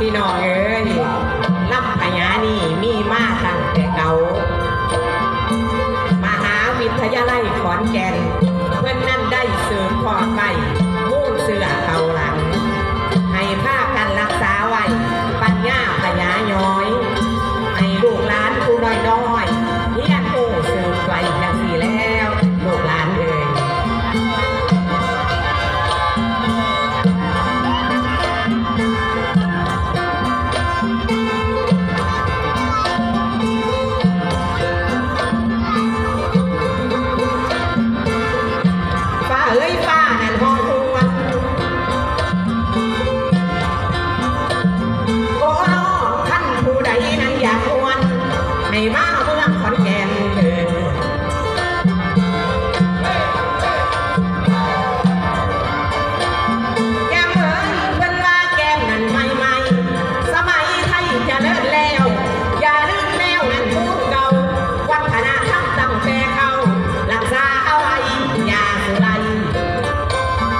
พี่น้องเอ้ยลับพญานี่มีมาตั้งแต่เก่ามหาวิทยาลัยขอนแก่น เพื่อนนั่นได้เสริมพอไป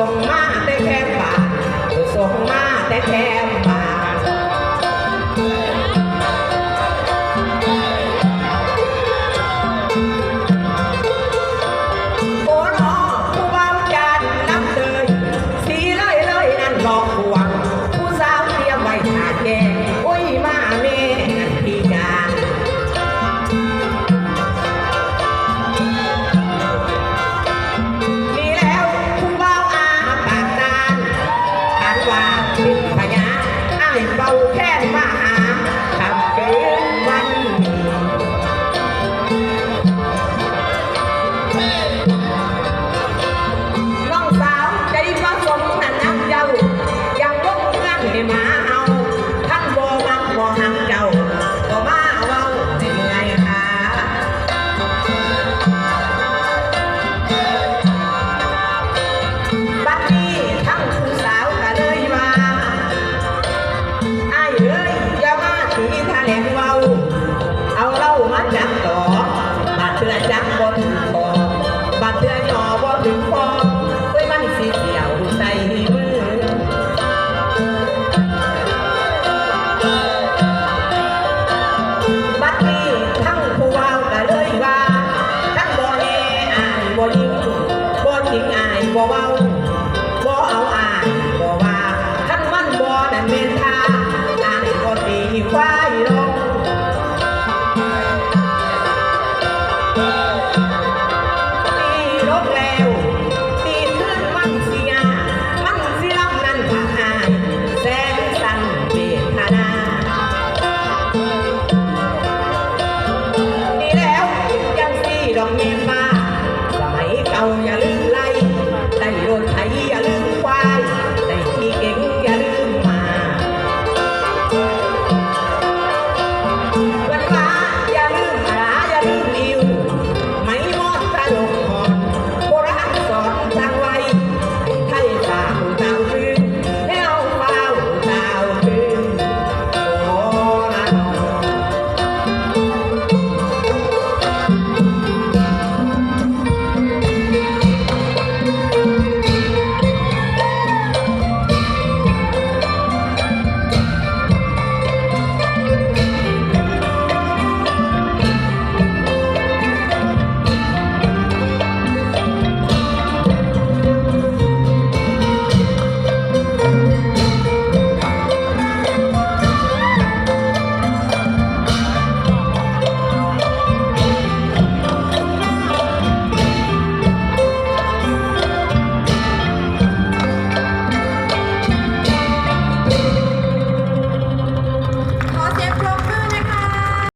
ส่งมาแต่แค่ฝากส่งมาแต่แค่ฝา cat. Bộ.